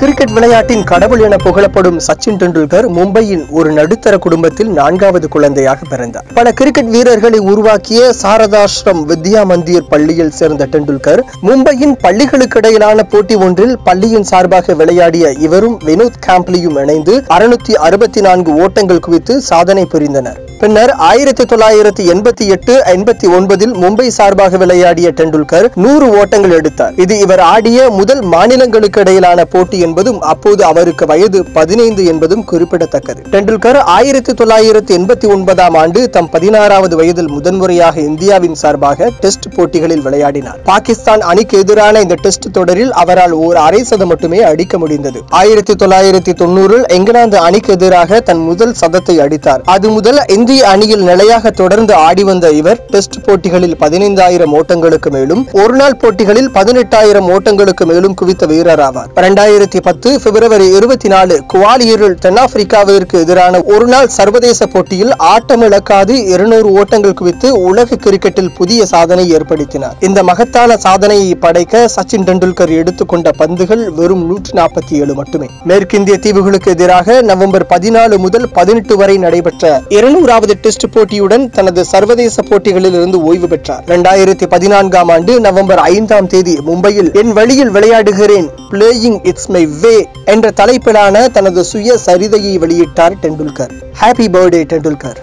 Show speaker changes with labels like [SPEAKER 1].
[SPEAKER 1] Cricket விளையாட்டின் கடவுள் என புகழப்படும் சச்சின் டெண்டுல்கர் மும்பையின் ஒரு நடுத்தர குடும்பத்தில் நான்காவது குழந்தையாக பிறந்தார். பல கிரிக்கெட் வீரர்களை உருவாக்கிய சாரதாஸ்ரம் வித்யா மந்திர் பள்ளியில் சேர்ந்த டெண்டுல்கர் மும்பையின் பள்ளிகளுக்கு இடையிலான போட்டி ஒன்றில் பள்ளியின் சார்பாக விளையாடிய இவரும் வினோத் காம்ப்லியும் இணைந்து அறுநூத்தி அறுபத்தி நான்கு ஓட்டங்கள் குவித்து சாதனை புரிந்தனர். பின்னர் ஆயிரத்தி தொள்ளாயிரத்தி எண்பத்தி எட்டு எண்பத்தி ஒன்பதில் மும்பை சார்பாக விளையாடிய டெண்டுல்கர் நூறு ஓட்டங்கள் எடுத்தார். இது இவர் ஆடிய முதல் மாநிலங்களுக்கு இடையிலான போட்டி என்பதும் அப்போது அவருக்கு வயது பதினைந்து என்பதும் குறிப்பிடத்தக்கது. டெண்டுல்கர் ஆயிரத்தி தொள்ளாயிரத்தி எண்பத்தி ஒன்பதாம் ஆண்டு தம் பதினாறாவது வயதில் முதன்முறையாக இந்தியாவின் சார்பாக டெஸ்ட் போட்டிகளில் விளையாடினார். பாகிஸ்தான் அணிக்கு எதிரான இந்த டெஸ்ட் தொடரில் அவரால் ஓர் அரை சதம் மட்டுமே அடிக்க முடிந்தது. ஆயிரத்தி தொள்ளாயிரத்தி தொண்ணூறில் இங்கிலாந்து அணிக்கு எதிராக தன் முதல் சதத்தை அடித்தார். அது முதல் இந்திய அணியில் நிலையாக தொடர்ந்து ஆடி வந்த இவர் டெஸ்ட் போட்டிகளில் பதினைந்தாயிரம் ஓட்டங்களுக்கு மேலும் ஒருநாள் போட்டிகளில் பதினெட்டாயிரம் ஓட்டங்களுக்கு மேலும் குவித்த வீரர் ஆவார். இரண்டாயிரத்தி பத்து பிப்ரவரி இருபத்தி நாலு குவாலியரில் தென்னாப்பிரிக்காவிற்கு எதிரான ஒருநாள் சர்வதேச போட்டியில் ஆட்டமிழக்காது இருநூறு ஓட்டங்கள் குவித்து உலக கிரிக்கெட்டில் புதிய சாதனை ஏற்படுத்தினார். இந்த மகத்தான சாதனையை படைக்க சச்சின் டெண்டுல்கர் எடுத்துக்கொண்ட பந்துகள் வெறும் நூற்றி நாற்பத்தி ஏழு மட்டுமே. மேற்கிந்திய தீவுகளுக்கு எதிராக நவம்பர் பதினாலு முதல் பதினெட்டு வரை நடைபெற்ற இருநூறு மூன்றாவது டெஸ்ட் போட்டியுடன் தனது சர்வதேச போட்டிகளில் இருந்து ஓய்வு பெற்றார். இரண்டாயிரத்தி பதினான்காம் ஆண்டு நவம்பர் ஐந்தாம் தேதி மும்பையில் என் வழியில் விளையாடுகிறேன் பிளேயிங் இட்ஸ் மை வே என்ற தலைப்பிலான தனது சுய சரிதையை வெளியிட்டார் டெண்டுல்கர். Happy birthday Tendulkar.